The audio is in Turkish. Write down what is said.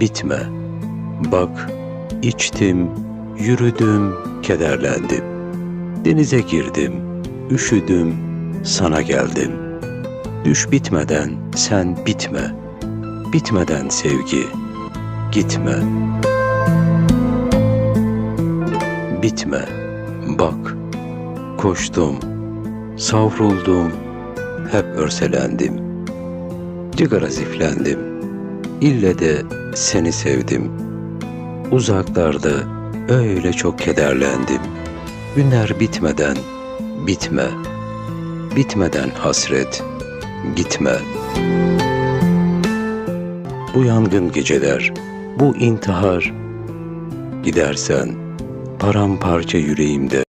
bitme. Bak, içtim, yürüdüm, kederlendim. Denize girdim, üşüdüm, sana geldim. Düş bitmeden sen bitme. Bitmeden sevgi, gitme. Bitme, bak, koştum, savruldum, hep örselendim. Cigara ziflendim, ille de seni sevdim. Uzaklarda öyle çok kederlendim. Günler bitmeden bitme, bitmeden hasret, gitme. Bu yangın geceler, bu intihar, gidersen paramparça yüreğimde